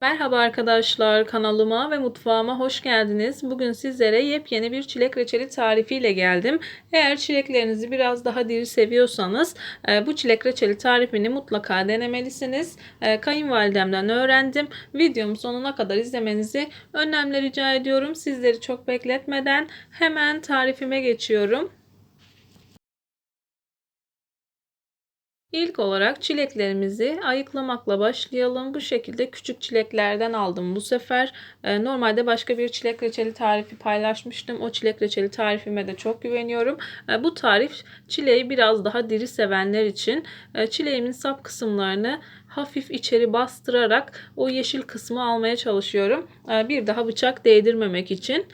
Merhaba arkadaşlar kanalıma ve mutfağıma hoş geldiniz. Bugün sizlere yepyeni bir çilek reçeli tarifiyle geldim. Eğer çileklerinizi biraz daha diri seviyorsanız e, bu çilek reçeli tarifini mutlaka denemelisiniz. E, Kayınvalidemden öğrendim. Videomu sonuna kadar izlemenizi önemli rica ediyorum. Sizleri çok bekletmeden hemen tarifime geçiyorum. İlk olarak çileklerimizi ayıklamakla başlayalım. Bu şekilde küçük çileklerden aldım bu sefer. Ee, normalde başka bir çilek reçeli tarifi paylaşmıştım. O çilek reçeli tarifime de çok güveniyorum. Ee, bu tarif çileği biraz daha diri sevenler için. Ee, çileğimin sap kısımlarını hafif içeri bastırarak o yeşil kısmı almaya çalışıyorum. Bir daha bıçak değdirmemek için.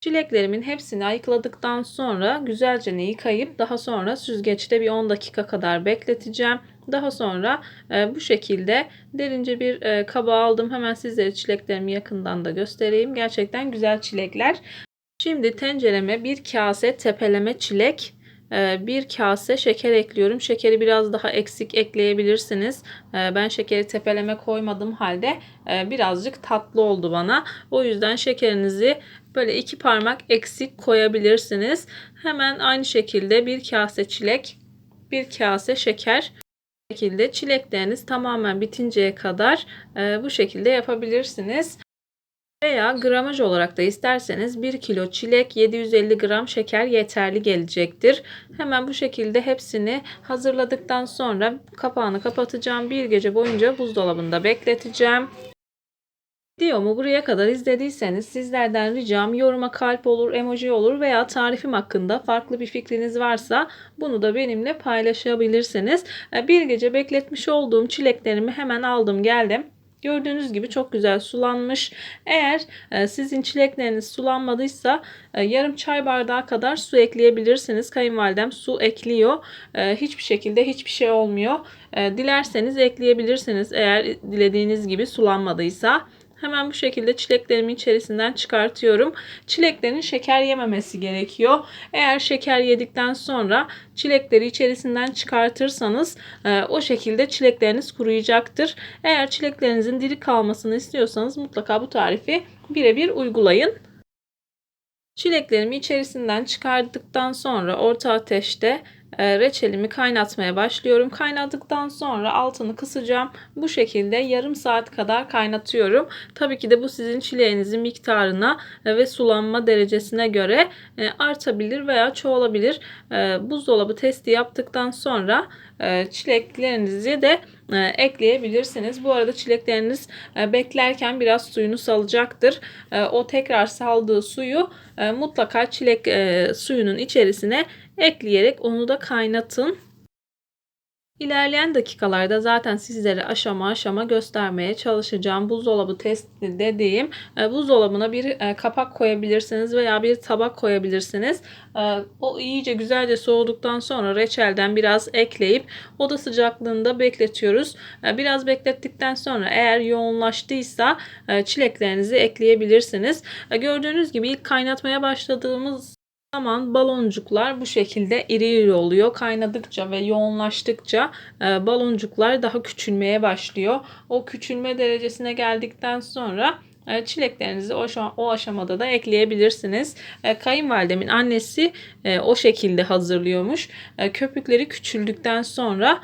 Çileklerimin hepsini ayıkladıktan sonra güzelce yıkayıp daha sonra süzgeçte bir 10 dakika kadar bekleteceğim. Daha sonra e, bu şekilde derince bir e, kaba aldım. Hemen sizlere çileklerimi yakından da göstereyim. Gerçekten güzel çilekler. Şimdi tencereme bir kase tepeleme çilek ee, bir kase şeker ekliyorum. Şekeri biraz daha eksik ekleyebilirsiniz. Ee, ben şekeri tepeleme koymadım halde e, birazcık tatlı oldu bana. O yüzden şekerinizi böyle iki parmak eksik koyabilirsiniz. Hemen aynı şekilde bir kase çilek, bir kase şeker şekilde çilekleriniz tamamen bitinceye kadar e, bu şekilde yapabilirsiniz. Veya gramaj olarak da isterseniz 1 kilo çilek 750 gram şeker yeterli gelecektir. Hemen bu şekilde hepsini hazırladıktan sonra kapağını kapatacağım. Bir gece boyunca buzdolabında bekleteceğim. Videomu buraya kadar izlediyseniz sizlerden ricam yoruma kalp olur, emoji olur veya tarifim hakkında farklı bir fikriniz varsa bunu da benimle paylaşabilirsiniz. Bir gece bekletmiş olduğum çileklerimi hemen aldım geldim. Gördüğünüz gibi çok güzel sulanmış. Eğer e, sizin çilekleriniz sulanmadıysa e, yarım çay bardağı kadar su ekleyebilirsiniz. Kayınvalidem su ekliyor. E, hiçbir şekilde hiçbir şey olmuyor. E, dilerseniz ekleyebilirsiniz eğer dilediğiniz gibi sulanmadıysa. Hemen bu şekilde çileklerimi içerisinden çıkartıyorum. Çileklerin şeker yememesi gerekiyor. Eğer şeker yedikten sonra çilekleri içerisinden çıkartırsanız e, o şekilde çilekleriniz kuruyacaktır. Eğer çileklerinizin diri kalmasını istiyorsanız mutlaka bu tarifi birebir uygulayın. Çileklerimi içerisinden çıkardıktan sonra orta ateşte reçelimi kaynatmaya başlıyorum. Kaynadıktan sonra altını kısacağım. Bu şekilde yarım saat kadar kaynatıyorum. Tabii ki de bu sizin çileğinizin miktarına e, ve sulanma derecesine göre e, artabilir veya çoğalabilir. Buzdolabı testi yaptıktan sonra çileklerinizi de ekleyebilirsiniz. Bu arada çilekleriniz beklerken biraz suyunu salacaktır. O tekrar saldığı suyu mutlaka çilek suyunun içerisine ekleyerek onu da kaynatın. İlerleyen dakikalarda zaten sizlere aşama aşama göstermeye çalışacağım. Buzdolabı testi dediğim e, buzdolabına bir e, kapak koyabilirsiniz veya bir tabak koyabilirsiniz. E, o iyice güzelce soğuduktan sonra reçelden biraz ekleyip oda sıcaklığında bekletiyoruz. Biraz beklettikten sonra eğer yoğunlaştıysa çileklerinizi ekleyebilirsiniz. Gördüğünüz gibi ilk kaynatmaya başladığımız zaman baloncuklar bu şekilde iri iri oluyor. Kaynadıkça ve yoğunlaştıkça e, baloncuklar daha küçülmeye başlıyor. O küçülme derecesine geldikten sonra e, çileklerinizi o, o aşamada da ekleyebilirsiniz. E, kayınvalidemin annesi o şekilde hazırlıyormuş. Köpükleri küçüldükten sonra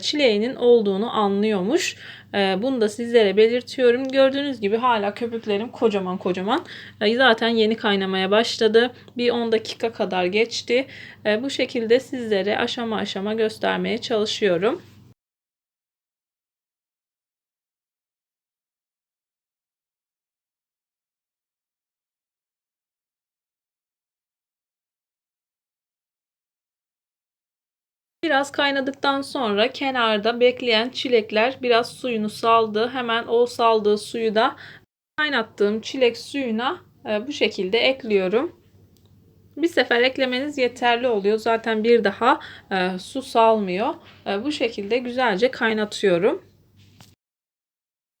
çileğinin olduğunu anlıyormuş. Ee, bunu da sizlere belirtiyorum. Gördüğünüz gibi hala köpüklerim kocaman kocaman. Ee, zaten yeni kaynamaya başladı. Bir 10 dakika kadar geçti. Ee, bu şekilde sizlere aşama aşama göstermeye çalışıyorum. Biraz kaynadıktan sonra kenarda bekleyen çilekler biraz suyunu saldı. Hemen o saldığı suyu da kaynattığım çilek suyuna e, bu şekilde ekliyorum. Bir sefer eklemeniz yeterli oluyor. Zaten bir daha e, su salmıyor. E, bu şekilde güzelce kaynatıyorum.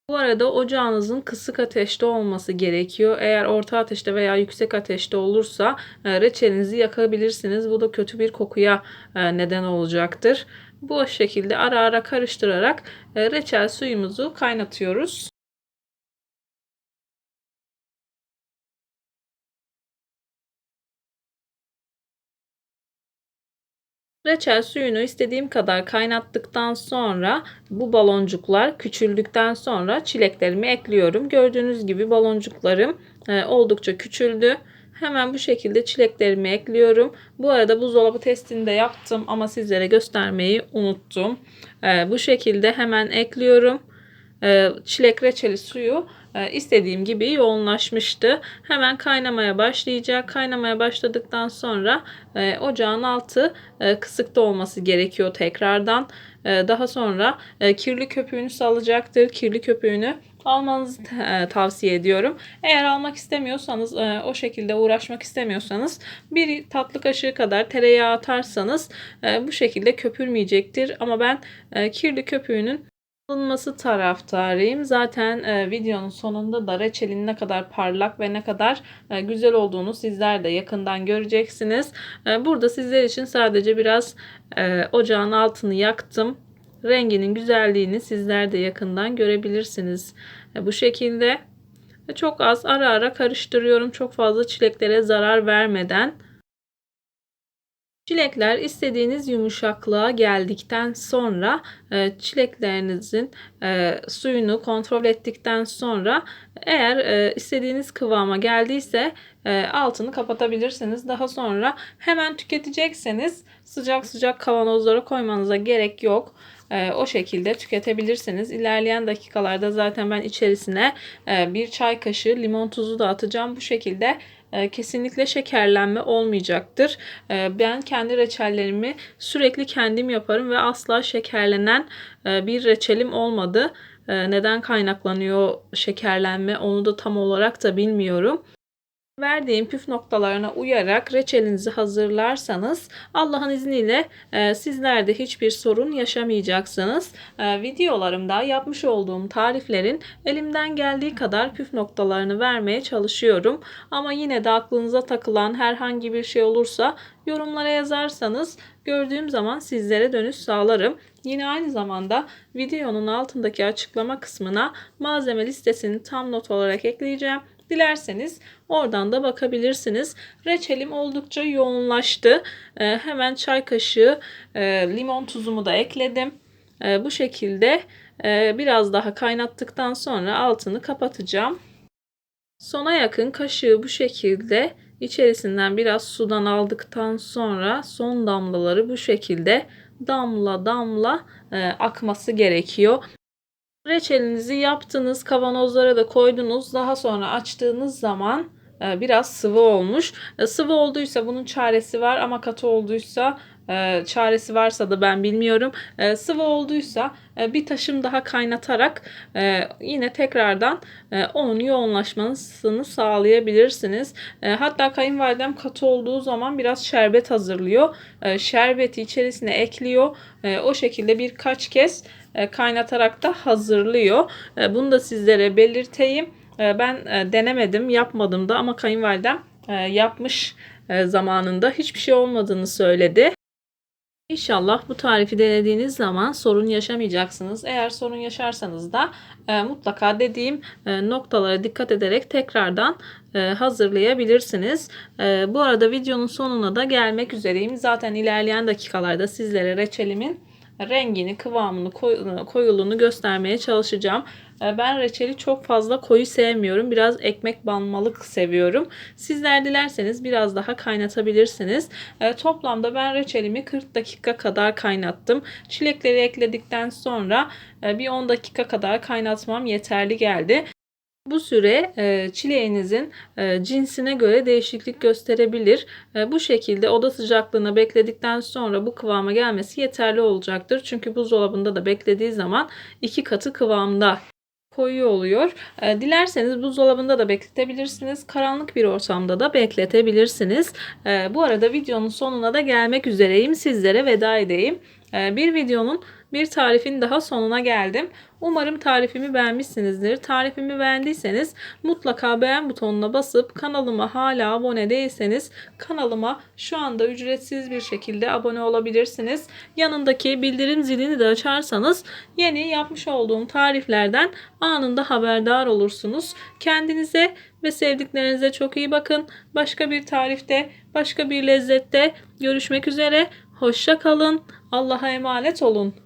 Bu arada ocağınızın kısık ateşte olması gerekiyor. Eğer orta ateşte veya yüksek ateşte olursa e, reçelinizi yakabilirsiniz. Bu da kötü bir kokuya e, neden olacaktır. Bu şekilde ara ara karıştırarak e, reçel suyumuzu kaynatıyoruz. Reçel suyunu istediğim kadar kaynattıktan sonra bu baloncuklar küçüldükten sonra çileklerimi ekliyorum. Gördüğünüz gibi baloncuklarım e, oldukça küçüldü. Hemen bu şekilde çileklerimi ekliyorum. Bu arada buzdolabı testini de yaptım ama sizlere göstermeyi unuttum. E, bu şekilde hemen ekliyorum. E, çilek reçeli suyu istediğim gibi yoğunlaşmıştı. Hemen kaynamaya başlayacak. Kaynamaya başladıktan sonra e, ocağın altı e, kısıkta olması gerekiyor tekrardan. Daha sonra kirli köpüğünü salacaktır. Kirli köpüğünü almanızı tavsiye ediyorum. Eğer almak istemiyorsanız o şekilde uğraşmak istemiyorsanız bir tatlı kaşığı kadar tereyağı atarsanız bu şekilde köpürmeyecektir. Ama ben kirli köpüğünün alınması taraftarıyım. Zaten e, videonun sonunda da reçelin ne kadar parlak ve ne kadar e, güzel olduğunu sizler de yakından göreceksiniz. E, burada sizler için sadece biraz e, ocağın altını yaktım. Renginin güzelliğini sizler de yakından görebilirsiniz. E, bu şekilde çok az ara ara karıştırıyorum. Çok fazla çileklere zarar vermeden. Çilekler istediğiniz yumuşaklığa geldikten sonra e, çileklerinizin e, suyunu kontrol ettikten sonra eğer e, istediğiniz kıvama geldiyse altını kapatabilirsiniz. Daha sonra hemen tüketecekseniz sıcak sıcak kavanozlara koymanıza gerek yok. O şekilde tüketebilirsiniz. İlerleyen dakikalarda zaten ben içerisine bir çay kaşığı limon tuzu da atacağım. Bu şekilde kesinlikle şekerlenme olmayacaktır. E, ben kendi reçellerimi sürekli kendim yaparım ve asla şekerlenen e, bir reçelim olmadı. Neden kaynaklanıyor şekerlenme onu da tam olarak da bilmiyorum. Verdiğim püf noktalarına uyarak reçelinizi hazırlarsanız Allah'ın izniyle e, sizler de hiçbir sorun yaşamayacaksınız. E, videolarımda yapmış olduğum tariflerin elimden geldiği kadar püf noktalarını vermeye çalışıyorum. Ama yine de aklınıza takılan herhangi bir şey olursa yorumlara yazarsanız gördüğüm zaman sizlere dönüş sağlarım. Yine aynı zamanda videonun altındaki açıklama kısmına malzeme listesini tam not olarak ekleyeceğim. Dilerseniz oradan da bakabilirsiniz. Reçelim oldukça yoğunlaştı. E, hemen çay kaşığı e, limon tuzumu da ekledim. E, bu şekilde e, biraz daha kaynattıktan sonra altını kapatacağım. Sona yakın kaşığı bu şekilde içerisinden biraz sudan aldıktan sonra son damlaları bu şekilde damla damla e, akması gerekiyor. Reçelinizi yaptınız, kavanozlara da koydunuz. Daha sonra açtığınız zaman e, biraz sıvı olmuş. E, sıvı olduysa bunun çaresi var ama katı olduysa e, çaresi varsa da ben bilmiyorum. Sıvı olduysa bir taşım daha kaynatarak yine tekrardan onun yoğunlaşmasını sağlayabilirsiniz. Hatta kayınvalidem katı olduğu zaman biraz şerbet hazırlıyor. Şerbeti içerisine ekliyor. O şekilde birkaç kez e, kaynatarak da hazırlıyor. E, bunu da sizlere belirteyim. E, ben denemedim, yapmadım da ama kayınvalidem yapmış zamanında hiçbir şey olmadığını söyledi. İnşallah bu tarifi denediğiniz zaman sorun yaşamayacaksınız. Eğer sorun yaşarsanız da e, mutlaka dediğim e, noktalara dikkat ederek tekrardan e, hazırlayabilirsiniz. E, bu arada videonun sonuna da gelmek üzereyim. Zaten ilerleyen dakikalarda sizlere reçelimin rengini, kıvamını, koyuluğunu göstermeye çalışacağım. Ee, ben reçeli çok fazla koyu sevmiyorum. Biraz ekmek banmalık seviyorum. Sizler dilerseniz biraz daha kaynatabilirsiniz. Ee, toplamda ben reçelimi 40 dakika kadar kaynattım. Çilekleri ekledikten sonra e, bir 10 dakika kadar kaynatmam yeterli geldi. Bu süre e, çileğinizin e, cinsine göre değişiklik gösterebilir. E, bu şekilde oda sıcaklığına bekledikten sonra bu kıvama gelmesi yeterli olacaktır. Çünkü buzdolabında da beklediği zaman iki katı kıvamda koyu oluyor. Dilerseniz buzdolabında da bekletebilirsiniz. Karanlık bir ortamda da bekletebilirsiniz. Bu arada videonun sonuna da gelmek üzereyim. Sizlere veda edeyim. Bir videonun bir tarifin daha sonuna geldim. Umarım tarifimi beğenmişsinizdir. Tarifimi beğendiyseniz mutlaka beğen butonuna basıp kanalıma hala abone değilseniz kanalıma şu anda ücretsiz bir şekilde abone olabilirsiniz. Yanındaki bildirim zilini de açarsanız yeni yapmış olduğum tariflerden anında haberdar olursunuz. Kendinize ve sevdiklerinize çok iyi bakın. Başka bir tarifte, başka bir lezzette görüşmek üzere. Hoşça kalın. Allah'a emanet olun.